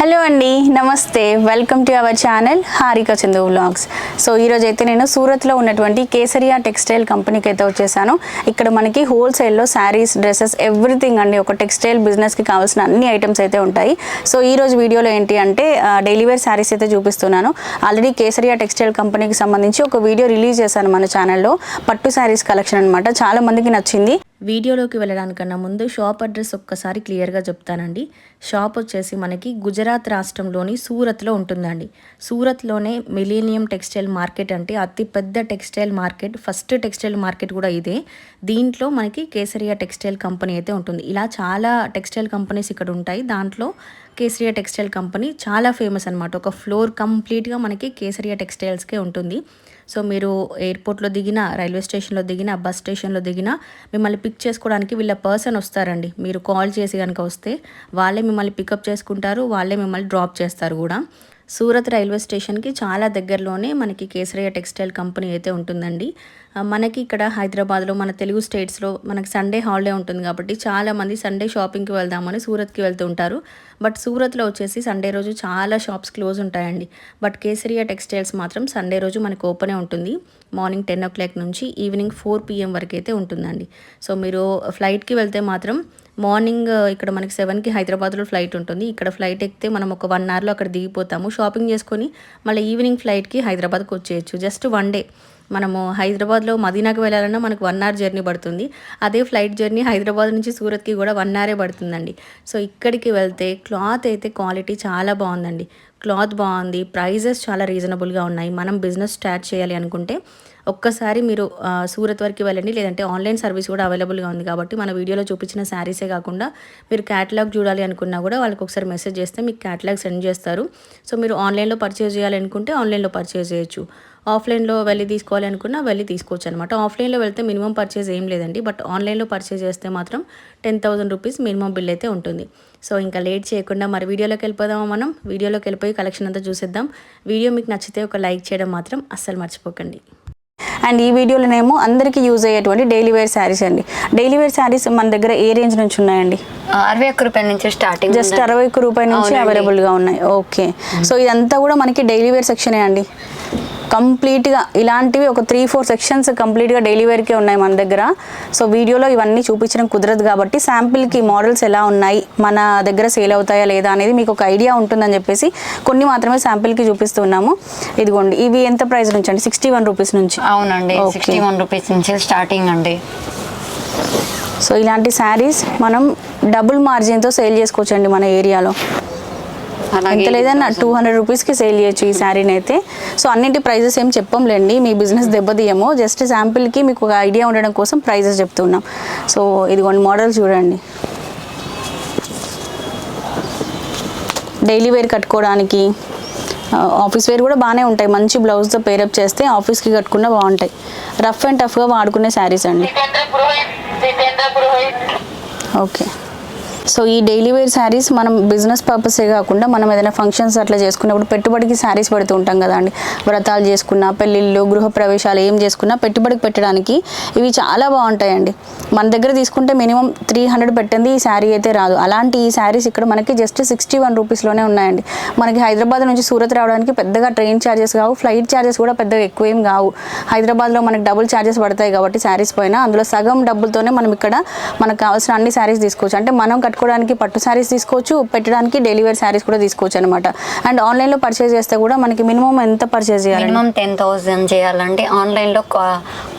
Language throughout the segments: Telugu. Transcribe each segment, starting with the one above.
హలో అండి నమస్తే. Welcome to our channel Harika Chandu vlogs so ఈరోజు అయితే నేను సూరత్లో ఉన్నటువంటి కేసరియా టెక్స్టైల్ కంపెనీకి అయితే వచ్చేసాను. ఇక్కడ మనకి హోల్సేల్లో శారీస్ డ్రెస్సెస్ ఎవ్రీథింగ్ అండి. ఒక టెక్స్టైల్ బిజినెస్కి కావాల్సిన అన్ని ఐటమ్స్ అయితే ఉంటాయి. సో ఈ రోజు వీడియోలో ఏంటి అంటే డైలీ వేర్ శారీస్ అయితే చూపిస్తున్నాను. ఆల్రెడీ కేసరియా టెక్స్టైల్ కంపెనీకి సంబంధించి ఒక వీడియో రిలీజ్ చేశాను మన ఛానల్లో పట్టు శారీస్ కలెక్షన్ అనమాట చాలా మందికి నచ్చింది. వీడియోలోకి వెళ్ళడానికన్నా ముందు షాప్ అడ్రస్ ఒక్కసారి క్లియర్గా చెప్తానండి. షాప్ వచ్చేసి మనకి గుజరాత్ రాష్ట్రంలోని సూరత్లో ఉంటుందండి. సూరత్లోనే మిలీనియం టెక్స్టైల్ మార్కెట్ అంటే అతిపెద్ద textile market first textile market కూడా ఇదే. దీంట్లో మనకి కేసరియా టెక్స్టైల్ కంపెనీ అయితే ఉంటుంది. ఇలా చాలా టెక్స్టైల్ కంపెనీస్ ఇక్కడ ఉంటాయి. దాంట్లో కేసరియా టెక్స్టైల్ కంపెనీ చాలా ఫేమస్ అనమాట ఒక ఫ్లోర్ కంప్లీట్గా మనకి కేసరియా టెక్స్టైల్స్కే ఉంటుంది. సో మీరు ఎయిర్పోర్ట్లో దిగినా రైల్వే స్టేషన్లో దిగినా బస్ స్టేషన్లో దిగినా మిమ్మల్ని పిక్ చేసుకోవడానికి వీళ్ళ పర్సన్ వస్తారండి. మీరు కాల్ చేసి కనుక వస్తే వాళ్ళే మిమ్మల్ని పికప్ చేసుకుంటారు వాళ్ళే మిమ్మల్ని డ్రాప్ చేస్తారు కూడా. సూరత్ రైల్వే స్టేషన్కి చాలా దగ్గరలోనే మనకి కేసరయ్య టెక్స్టైల్ కంపెనీ అయితే ఉంటుందండి. మనకి ఇక్కడ హైదరాబాద్లో మన తెలుగు స్టేట్స్లో మనకి సండే హాలిడే ఉంటుంది కాబట్టి చాలామంది సండే షాపింగ్కి వెళ్దామని సూరత్కి వెళ్తూ ఉంటారు. బట్ సూరత్లో వచ్చేసి సండే రోజు చాలా షాప్స్ క్లోజ్ ఉంటాయండి. బట్ కేసరియా టెక్స్టైల్స్ మాత్రం సండే రోజు మనకు ఓపెనే ఉంటుంది. మార్నింగ్ టెన్ ఓ క్లాక్ నుంచి ఈవినింగ్ ఫోర్ పిఎం వరకు అయితే ఉంటుందండి. సో మీరు ఫ్లైట్కి వెళ్తే మాత్రం మార్నింగ్ ఇక్కడ మనకి సెవెన్కి హైదరాబాద్లో ఫ్లైట్ ఉంటుంది. ఇక్కడ ఫ్లైట్ ఎక్కితే మనం ఒక వన్ అవర్లో అక్కడ దిగిపోతాము. షాపింగ్ చేసుకొని మళ్ళీ ఈవినింగ్ ఫ్లైట్కి హైదరాబాద్కి వచ్చేయచ్చు. Just one day. మనము హైదరాబాద్లో మదీనాకు వెళ్ళాలన్నా మనకు వన్ అవర్ జర్నీ పడుతుంది. అదే ఫ్లైట్ జర్నీ హైదరాబాద్ నుంచి సూరత్కి కూడా వన్ అవరే పడుతుందండి. సో ఇక్కడికి వెళ్తే క్లాత్ అయితే క్వాలిటీ చాలా బాగుందండి. క్లాత్ బాగుంది ప్రైజెస్ చాలా రీజనబుల్గా ఉన్నాయి. మనం బిజినెస్ స్టార్ట్ చేయాలి అనుకుంటే ఒక్కసారి మీరు సూరత్ వరకు వెళ్ళండి. లేదంటే ఆన్లైన్ సర్వీస్ కూడా అవైలబుల్గా ఉంది కాబట్టి మన వీడియోలో చూపించిన శారీసే కాకుండా మీరు క్యాటలాగ్ చూడాలి అనుకున్నా కూడా వాళ్ళకి ఒకసారి మెసేజ్ చేస్తే మీకు క్యాటలాగ్ సెండ్ చేస్తారు. సో మీరు ఆన్లైన్లో పర్చేజ్ చేయాలనుకుంటే ఆన్లైన్లో పర్చేజ్ చేయొచ్చు. ఆఫ్లైన్లో వెళ్ళి తీసుకోవాలి అనుకున్నా వెళ్ళి తీసుకోవచ్చు అనమాట ఆఫ్లైన్లో వెళ్తే మినిమం పర్చేజ్ ఏం లేదండి. బట్ ఆన్లైన్లో పర్చేజ్ చేస్తే మాత్రం ten thousand rupees minimum bill అయితే ఉంటుంది. సో ఇంకా లేట్ చేయకుండా మరి వీడియోలోకి వెళ్ళిపోదామా మనం? వీడియోలోకి వెళ్ళిపోయి కలెక్షన్ అంతా చూసేద్దాం. వీడియో మీకు నచ్చితే ఒక లైక్ చేయడం మాత్రం అస్సలు మర్చిపోకండి. అండ్ ఈ వీడియోలోనేమో అందరికీ యూజ్ అయ్యేటువంటి డైలీ వేర్ శారీస్ అండి. డైలీ వేర్ శారీస్ మన దగ్గర ఏ రేంజ్ నుంచి ఉన్నాయండి? అరవై ఒక్క రూపాయల నుంచి స్టార్టింగ్ జస్ట్ అరవై ఒక్క రూపాయల నుంచి అవునండి. అవైలబుల్గా ఉన్నాయి. ఓకే. సో ఇదంతా కూడా మనకి డైలీ వేర్ సెక్షనే అండి? కంప్లీట్గా ఇలాంటివి ఒక త్రీ ఫోర్ సెక్షన్స్ కంప్లీట్గా డైలీ వేర్ కే ఉన్నాయి మన దగ్గర. సో వీడియోలో ఇవన్నీ చూపించడం కుదరదు కాబట్టి శాంపిల్కి మోడల్స్ ఎలా ఉన్నాయి మన దగ్గర సేల్ అవుతాయా లేదా అనేది మీకు ఒక ఐడియా ఉంటుందని చెప్పేసి కొన్ని మాత్రమే శాంపిల్కి చూపిస్తున్నాము ఇదిగోండి ఇవి ఎంత ప్రైస్ నుంచి అండి? సిక్స్టీ వన్ రూపీస్ నుంచి? అవునండి. సిక్స్టీ వన్ రూపీస్ నుంచి స్టార్టింగ్ అండి. సో ఇలాంటి శారీస్ మనం డబుల్ మార్జిన్తో సేల్ చేసుకోవచ్చు అండి మన ఏరియాలో. ఎంత లేదన్నా టూ హండ్రెడ్ రూపీస్కి సేల్ చేయొచ్చు ఈ శారీని అయితే సో అన్నింటి ప్రైజెస్ ఏం చెప్పంలేండి మీ బిజినెస్ దెబ్బతీయము. జస్ట్ శాంపిల్కి మీకు ఒక ఐడియా ఉండడం కోసం ప్రైజెస్ చెప్తున్నాం. సో ఇది కొన్ని మోడల్ చూడండి. డైలీ వేర్ కట్టుకోవడానికి ఆఫీస్ వేర్ కూడా బాగానే ఉంటాయి. మంచి బ్లౌజ్తో పేరప్ చేస్తే ఆఫీస్కి కట్టుకున్నా బాగుంటాయి. రఫ్ అండ్ టఫ్గా వాడుకునే శారీస్ అండి. ఓకే సో ఈ డైలీ వేర్ శారీస్ మనం బిజినెస్ పర్పసే కాకుండా మనం ఏదైనా ఫంక్షన్స్ అట్లా చేసుకున్నప్పుడు పెట్టుబడికి శారీస్ పెడుతూ ఉంటాం కదండి వ్రతాలు చేసుకున్నా పెళ్ళిళ్ళు గృహ ప్రవేశాలు ఏం చేసుకున్నా పెట్టుబడికి పెట్టడానికి ఇవి చాలా బాగుంటాయండి. మన దగ్గర తీసుకుంటే మినిమం త్రీ హండ్రెడ్ పెట్టింది ఈ శారీ అయితే రాదు. అలాంటి ఈ శారీస్ ఇక్కడ మనకి జస్ట్ సిక్స్టీ వన్ రూపీస్లోనే ఉన్నాయండి. మనకి హైదరాబాద్ నుంచి సూరత్ రావడానికి పెద్దగా ట్రైన్ ఛార్జెస్ కావు ఫ్లైట్ ఛార్జెస్ కూడా పెద్దగా ఎక్కువ ఏం కావు. హైదరాబాద్లో మనకి డబుల్ ఛార్జెస్ పడతాయి కాబట్టి శారీస్ పైన. అందులో సగం డబ్బులతోనే మనం ఇక్కడ మనకు కావాల్సిన అన్ని శారీస్ తీసుకోవచ్చు. అంటే మనం కట్టుకోవడానికి పట్టు శారీస్ తీసుకోవచ్చు పెట్టడానికి డెలివరీ శారీస్ కూడా తీసుకోవచ్చు అనమాట అండ్ ఆన్లైన్లో పర్చేస్ చేస్తే కూడా మనకి మినిమం ఎంత పర్చేస్ చేయాలి మినిమం టెన్ థౌసండ్ చేయాలంటే ఆన్లైన్లో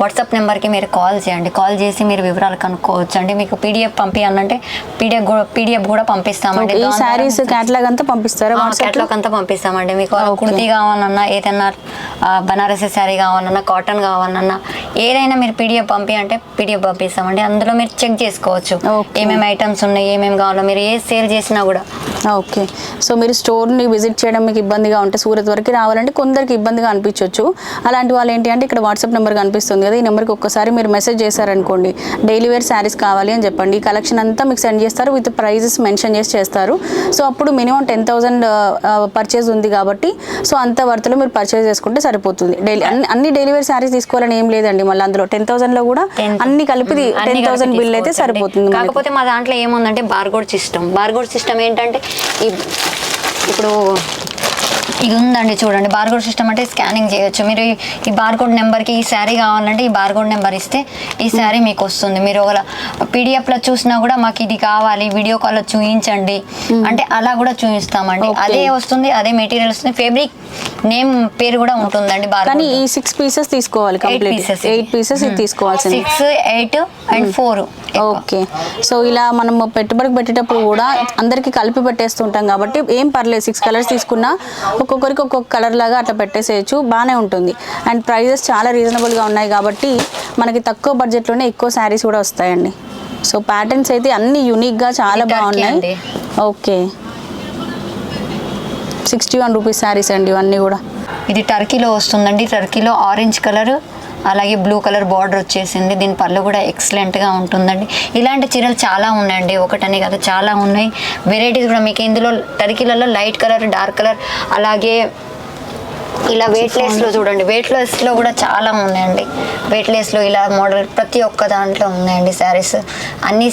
వాట్సాప్ నెంబర్కి మీరు కాల్ చేయండి. కాల్ చేసి మీరు వివరాలు కనుక్కోవచ్చు అండి మీకు పీడిఎఫ్ పంపించాలంటే పీడిఎఫ్ కూడా పీడిఎఫ్ కూడా పంపిస్తామండి. ఈ శారీస్ క్యాటలాగ్ అంతా పంపిస్తారా క్యాట్లాగ్ అంతా పంపిస్తామండి. మీకు కుర్తీ కావాలన్నా ఏదైనా బనారసి శారీ కావాలన్నా కాటన్ కావాలన్నా ఏదైనా మీరు పీడిఎఫ్ పంపి అంటే పీడిఎఫ్ పంపిస్తామండి. అందులో మీరు చెక్ చేసుకోవచ్చు. ఏమేమి ఐటమ్స్ ఉన్నాయి ఏమేమి కావాలో మీరు ఏ సేల్ చేసినా కూడా. ఓకే. సో మీరు స్టోర్ని విజిట్ చేయడం మీకు ఇబ్బందిగా ఉంటే సూరత్ వరకు రావాలంటే కొందరికి ఇబ్బందిగా అనిపించవచ్చు అలాంటి వాళ్ళు ఏంటి అంటే ఇక్కడ వాట్సాప్ నెంబర్ కనిపిస్తుంది కదా ఈ నెంబర్కి ఒక్కసారి మీరు మెసేజ్ చేశారనుకోండి డైలీ వేర్ శారీస్ కావాలి అని చెప్పండి. ఈ కలెక్షన్ అంతా మీకు సెండ్ చేస్తారు విత్ ప్రైజెస్ మెన్షన్ చేసి చేస్తారు. సో అప్పుడు మినిమం టెన్ థౌసండ్ పర్చేజ్ ఉంది కాబట్టి సో అంత వర్త్లో మీరు పర్చేజ్ చేసుకుంటే సరిపోతుంది. డైలీ అన్ని డైలీ వేర్ శారీస్ తీసుకోవాలని ఏం లేదండి మళ్ళీ అందులో. టెన్ థౌసండ్లో కూడా 10,000 అన్ని కలిపి టెన్ థౌసండ్ బిల్ అయితే. సరిపోతుంది. కాకపోతే మా దాంట్లో ఏముందంటే బార్గోడ్ సిస్టమ్. బార్గోడ్ సిస్టమ్ ఏంటంటే ఇప్పుడు ఇది ఉందండి చూడండి. బార్కోడ్ సిస్టమ్ అంటే స్కానింగ్ చేయొచ్చు. మీరు ఈ- బార్కోడ్ నెంబర్కి ఈ శారీ కావాలంటే ఈ బార్కోడ్ నెంబర్ ఇస్తే ఈ శారీ మీకు వస్తుంది. మీరు ఒకవేళ పీడిఎఫ్లో చూసినా కూడా మాకు ఇది కావాలి వీడియో కాల్లో చూపించండి అంటే అలా కూడా చూపిస్తామండి. అదే వస్తుంది అదే మెటీరియల్ వస్తుంది. ఫేబ్రిక్ నేమ్ పేరు కూడా ఉంటుందండి కానీ ఈ సిక్స్ పీసెస్ తీసుకోవాలి కంప్లీట్. పీసెస్. ఎయిట్ పీసెస్ ఇది తీసుకోవాల్సింది. Six eight and four okay. So ఇలా మనం పెట్టుబడికి పెట్టేటప్పుడు కూడా అందరికి కలిపి పెట్టేస్తుంటాం కాబట్టి ఏం పర్లేదు. సిక్స్ కలర్స్ తీసుకున్నా ఒక్కొక్కరికి ఒక్కొక్క కలర్ లాగా అట్లా పెట్టేసేయచ్చు బాగానే ఉంటుంది. అండ్ ప్రైజెస్ చాలా రీజనబుల్గా ఉన్నాయి కాబట్టి మనకి తక్కువ బడ్జెట్లోనే ఎక్కువ శారీస్ కూడా వస్తాయండి. సో ప్యాటర్న్స్ అయితే అన్ని యూనిక్గా చాలా బాగున్నాయి. Okay. Sixty one rupees saris అండి ఇవన్నీ కూడా. ఇది టర్కీలో వస్తుందండి. టర్కీలో ఆరెంజ్ కలర్ అలాగే బ్లూ కలర్ బార్డర్ వచ్చేసింది. దీని పళ్ళు కూడా ఎక్సలెంట్గా ఉంటుందండి. ఇలాంటి చీరలు చాలా ఉన్నాయండి. ఒకటనే కదా చాలా ఉన్నాయి. వెరైటీస్ కూడా మీకు ఇందులో టర్కీలలో లైట్ కలర్ డార్క్ కలర్ అలాగే ఇలా వెయిట్ లెస్లో చూడండి. వెయిట్ లెస్లో కూడా చాలా ఉన్నాయండి. వెయిట్ లెస్లో ఇలా మోడల్ ప్రతి ఒక్క దాంట్లో ఉన్నాయండి శారీస్ అన్ని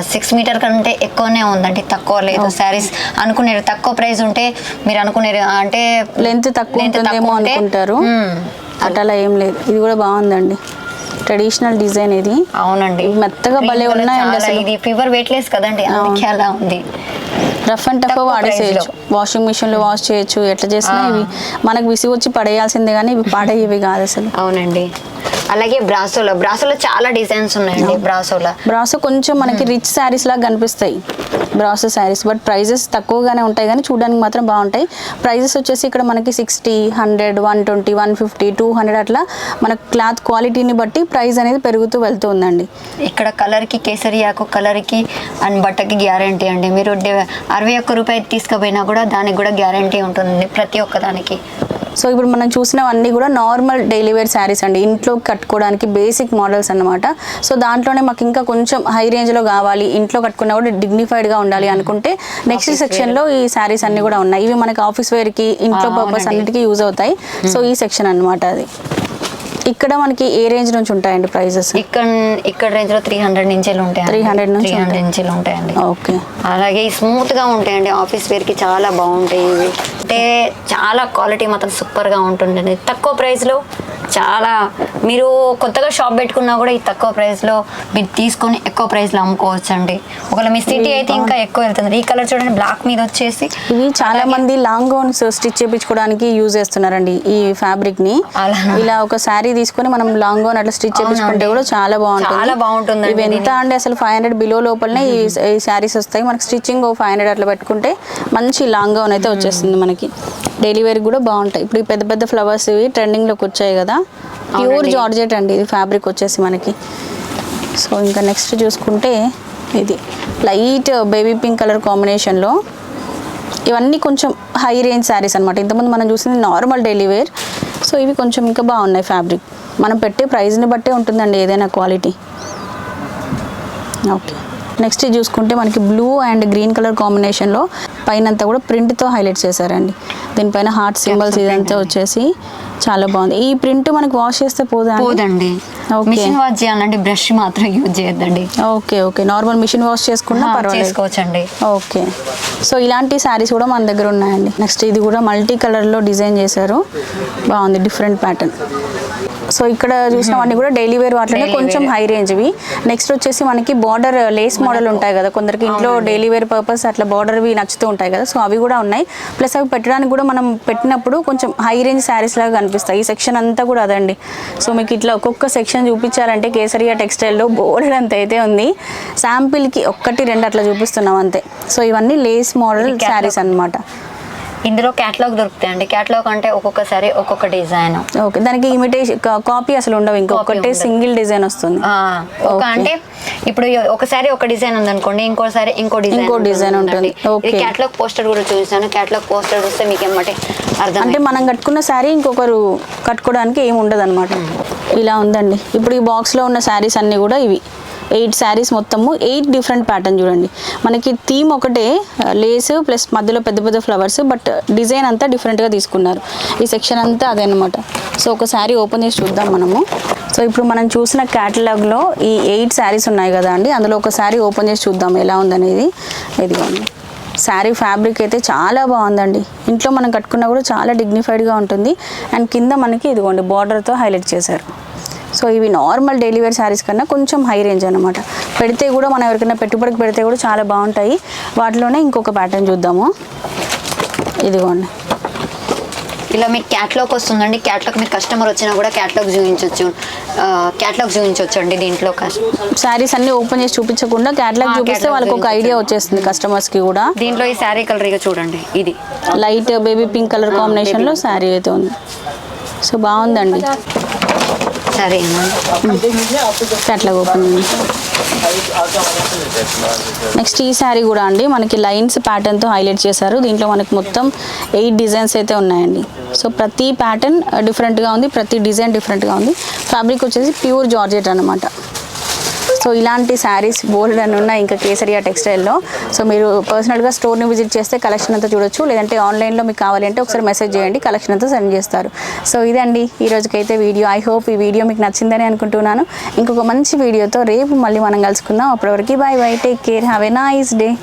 సిక్స్ మీటర్ కంటే ఎక్కువనే ఉందండి. తక్కువ లేదు శారీస్ అనుకునేరు తక్కువ ప్రైస్ ఉంటే మీరు అనుకునేరు అంటే లెంత్ తక్కువ ఉంటుందేమో అనుకుంటారు. మ్మ్. అట్ అలా ఏం లేదు. ఇది కూడా బాగుందండి. ట్రెడిషనల్ డిజైన్ ఇది. అవునండి. మెత్తగా భలే ఉన్నాయండి. ఇది. ఫీవర్ వెయిట్ లెస్ కదండి. అందుకే అలా ఉంది. రఫ్ అండ్ టఫ్ వాడేసేయచ్చు వాషింగ్ మిషన్లో. వాష్ చేయొచ్చు ఎట్లా చేసినా ఇవి మనకు విసిగి వచ్చి పడేయాల్సిందే కానీ ఇవి పడేవి కాదు అసలు. అవునండి. అలాగే బ్రాసోలో బ్రాసోలో చాలా డిజైన్స్ ఉన్నాయండి బ్రాసోలో బ్రాసో కొంచెం మనకి రిచ్ శారీస్ లాగా కనిపిస్తాయి బ్రాసో శారీస్ బట్ ప్రైజెస్ తక్కువగానే ఉంటాయి కానీ చూడడానికి మాత్రం బాగుంటాయి. ప్రైజెస్ వచ్చేసి ఇక్కడ మనకి sixty hundred one twenty one fifty two hundred అట్లా మన క్లాత్ క్వాలిటీని బట్టి ప్రైస్ అనేది పెరుగుతూ వెళ్తుందండి. ఇక్కడ కలర్కి కేసరియాకు కలర్కి అండ్ బట్టకి గ్యారంటీ అండి. మీరు డే- అరవై ఒక్క రూపాయలు తీసుకుపోయినా కూడా దానికి కూడా గ్యారంటీ ఉంటుంది ప్రతి ఒక్క దానికి. సో ఇప్పుడు మనం చూసినవన్నీ కూడా నార్మల్ డైలీ వేర్ శారీస్ అండి. ఇంట్లో కట్టుకోవడానికి బేసిక్ మోడల్స్ అన్నమాట. సో దాంట్లోనే మాకు ఇంకా కొంచెం హై రేంజ్లో కావాలి. ఇంట్లో కట్టుకున్నా కూడా డిగ్నిఫైడ్గా ఉండాలి అనుకుంటే నెక్స్ట్ సెక్షన్లో ఈ శారీస్ అన్ని కూడా ఉన్నాయి. ఇవి మనకి ఆఫీస్ వేర్కి ఇంట్లో పర్పస్. అన్నిటికీ యూజ్ అవుతాయి. సో ఈ సెక్షన్ అన్నమాట అది. ఇక్కడ మనకి ఏ రేంజ్ నుంచి ఉంటాయండి ప్రైజెస్? ఇక్కడ ఇక్కడ రేంజ్లో త్రీ హండ్రెడ్ నుంచి ఉంటాయి 300 నుంచి త్రీ హండ్రెడ్. నుంచి ఉంటాయండి. ఓకే. అలాగే స్మూత్గా ఉంటాయండి. ఆఫీస్ వేర్కి చాలా బాగుంటాయి. ఇవి అంటే చాలా క్వాలిటీ మాత్రం సూపర్గా ఉంటుందండి. తక్కువ ప్రైస్లో చాలా. మీరు కొత్తగా షాప్ పెట్టుకున్నా కూడా ఈ తక్కువ ప్రైస్లో మీరు తీసుకొని ఎక్కువ ప్రైస్లో అమ్ముకోవచ్చు అండి ఒకవేళ మీ సిటీ అయితే ఇంకా ఎక్కువ వెళ్తుంది. ఈ కలర్ చూడండి బ్లాక్ మీద వచ్చేసి ఇవి చాలా మంది లాంగ్ గౌన్స్ స్టిచ్ చేయించుకోవడానికి యూజ్ చేస్తున్నారండి ఈ ఫ్యాబ్రిక్ని? ఇలా ఒక శారీ తీసుకొని మనం లాంగ్ గౌన్ అట్లా స్టిచ్ చేయించుకుంటే. కూడా చాలా బాగుంటుంది. చాలా బాగుంటుందండి ఇవి ఎంత. అండి అసలు ఫైవ్ హండ్రెడ్ బిలో లోపలనే ఈ ఈ శారీస్ వస్తాయి. మనకి స్టిచ్చింగ్ ఫైవ్ హండ్రెడ్ అట్లా పెట్టుకుంటే మంచి లాంగ్ గౌన్ అయితే వచ్చేస్తుంది మనకి. డైలీ వేర్ కూడా బాగుంటాయి. ఇప్పుడు ఈ పెద్ద పెద్ద ఫ్లవర్స్ ఇవి ట్రెండింగ్లోకి వచ్చాయి కదా. ప్యూర్. జార్జెట్ అండి ఇది ఫ్యాబ్రిక్ వచ్చేసి మనకి. సో ఇంకా నెక్స్ట్ చూసుకుంటే ఇది లైట్ బేబీ పింక్ కలర్ కాంబినేషన్లో ఇవన్నీ కొంచెం హై రేంజ్ శారీస్ అనమాట ఇంతకుముందు మనం చూసింది నార్మల్ డైలీ వేర్. సో ఇవి కొంచెం ఇంకా బాగున్నాయి ఫ్యాబ్రిక్. మనం పెట్టే ప్రైస్ని బట్టే ఉంటుందండి ఏదైనా క్వాలిటీ. ఓకే. నెక్స్ట్ చూసుకుంటే మనకి బ్లూ అండ్ గ్రీన్ కలర్ కాంబినేషన్లో పైన అంతా కూడా ప్రింట్తో హైలైట్ చేశారండి. దీనిపైన హార్ట్ సింబల్స్ ఇదంతా. వచ్చేసి చాలా బాగుంది. ఈ ప్రింట్ మనకి వాష్ చేస్తే పోదా? పోదండి. మిషన్ వాష్ చేయాలంటే బ్రష్ మాత్రం యూజ్ చేయొద్దండి. Okay okay. Normal machine wash చేసుకున్నా పర్వాలేదు. చేసుకోవచ్చండి. ఓకే. సో ఇలాంటి శారీస్ కూడా మన దగ్గర ఉన్నాయండి. నెక్స్ట్ ఇది కూడా మల్టీ కలర్లో డిజైన్ చేశారు. బాగుంది డిఫరెంట్ ప్యాటర్న్. సో ఇక్కడ చూసినవన్నీ కూడా డైలీ వేర్ వాటిలోనే కొంచెం. హై రేంజ్వి. నెక్స్ట్ వచ్చేసి మనకి బార్డర్ లేస్ మోడల్ ఉంటాయి కదా కొందరికి ఇంట్లో డైలీ వేర్ పర్పస్ అట్లా బార్డర్వి నచ్చుతూ ఉంటాయి కదా. సో అవి కూడా ఉన్నాయి. ప్లస్ అవి పెట్టడానికి కూడా మనం పెట్టినప్పుడు కొంచెం హై రేంజ్ శారీస్ లాగా కనిపిస్తాయి. ఈ సెక్షన్ అంతా కూడా అదండి. సో మీకు ఇట్లా ఒక్కొక్క సెక్షన్ చూపించాలంటే కేసరియా టెక్స్టైల్లో బోర్డర్ అంత అయితే ఉంది. శాంపిల్కి ఒక్కటి రెండు అట్లా చూపిస్తున్నాం అంతే. సో ఇవన్నీ లేస్ మోడల్. శారీస్ అన్నమాట. ఇందులో క్యాటలాగ్ దొరుకుతాయండి క్యాటలాగ్ అంటే ఒక్కొక్కసారి ఒక్కొక్క డిజైన్ ఓకే దానికి ఇమిటేషన్ కాపీ అసలు ఉండవు ఇంకొకటే. సింగిల్ డిజైన్ వస్తుంది. ఒక. అంటే ఇప్పుడు ఒకసారి ఒక డిజైన్ ఉందనుకోండి ఇంకోసారి ఇంకో డిజైన్ ఇంకో design ఉంటుంది. క్యాటలాగ్ పోస్టర్ కూడా చూసాను. క్యాటలాగ్ పోస్టర్ చూస్తే మీకు ఏమంటే అర్థం అంటే మనం కట్టుకున్న శారీ ఇంకొకరు కట్టుకోవడానికి ఏమి ఉండదు అనమాట ఇలా ఉందండి. ఇప్పుడు ఈ బాక్స్లో ఉన్న శారీస్ అన్నీ కూడా ఇవి. ఎయిట్ శారీస్ మొత్తము ఎయిట్ డిఫరెంట్ ప్యాటర్న్ చూడండి. మనకి థీమ్ ఒకటే లేస్ ప్లస్ మధ్యలో పెద్ద పెద్ద ఫ్లవర్స్ బట్ డిజైన్ అంతా డిఫరెంట్గా తీసుకున్నారు. ఈ సెక్షన్ అంతా అదే అనమాట సో ఒక శారీ ఓపెన్ చేసి చూద్దాం మనము. సో ఇప్పుడు మనం చూసిన క్యాటలాగ్లో ఈ ఎయిట్ శారీస్ ఉన్నాయి కదా అండి. అందులో ఒక శారీ ఓపెన్ చేసి చూద్దాం ఎలా ఉందనేది. ఇదిగోండి. శారీ ఫ్యాబ్రిక్ అయితే చాలా బాగుందండి. ఇంట్లో మనం కట్టుకున్నా కూడా చాలా డిగ్నిఫైడ్గా ఉంటుంది. అండ్ కింద మనకి ఇదిగోండి బార్డర్తో హైలైట్ చేశారు. సో ఇవి నార్మల్ డైలీ వేర్ శారీస్ కన్నా కొంచెం హై రేంజ్ అనమాట పెడితే కూడా మనం ఎవరికైనా పెట్టుబడికి పెడితే కూడా చాలా బాగుంటాయి. వాటిలోనే ఇంకొక ప్యాటర్న్ చూద్దాము. ఇదిగోండి. ఇలా మీకు క్యాట్లాగ్ వస్తుందండి. క్యాట్లాగ్ మీరు కస్టమర్ వచ్చినా కూడా క్యాట్లాగ్ చూపించవచ్చు క్యాట్లాగ్ చూపించవచ్చు అండి దీంట్లో శారీస్ అన్ని ఓపెన్ చేసి చూపించకుండా క్యాటలాగ్ చూపిస్తే వాళ్ళకి ఒక. ఐడియా వచ్చేస్తుంది కస్టమర్స్కి కూడా. దీంట్లో ఈ శారీ కలర్ ఇక చూడండి. ఇది. లైట్ బేబీ పింక్ కలర్ కాంబినేషన్లో శారీ అయితే ఉంది. సో బాగుందండి. సరే క్యాటలాగ్ ఓపెన్ నెక్స్ట్ ఈ శారీ కూడా అండి మనకి లైన్స్ ప్యాటర్న్తో హైలైట్ చేశారు. దీంట్లో మనకి మొత్తం ఎయిట్ డిజైన్స్ అయితే ఉన్నాయండి. సో ప్రతి ప్యాటర్న్ డిఫరెంట్గా ఉంది ప్రతి డిజైన్ డిఫరెంట్గా ఉంది. ఫ్యాబ్రిక్ వచ్చేసి ప్యూర్ జార్జెట్ అనమాట సో ఇలాంటి శారీస్ బోల్డ్ అని ఉన్న ఇంకా కేసరియా టెక్స్టైల్లో. సో మీరు పర్సనల్గా స్టోర్ని విజిట్ చేస్తే కలెక్షన్ అంతా చూడొచ్చు. లేదంటే ఆన్లైన్లో మీకు కావాలంటే ఒకసారి మెసేజ్ చేయండి కలెక్షన్ అంతా సెండ్ చేస్తారు. సో ఇదండి ఈ రోజుకైతే వీడియో. ఐ హోప్ ఈ వీడియో మీకు నచ్చిందని అనుకుంటున్నాను. ఇంకొక మంచి వీడియోతో రేపు మళ్ళీ మనం కలుసుకుందాం. అప్పటివరకు bye bye take care have a nice day.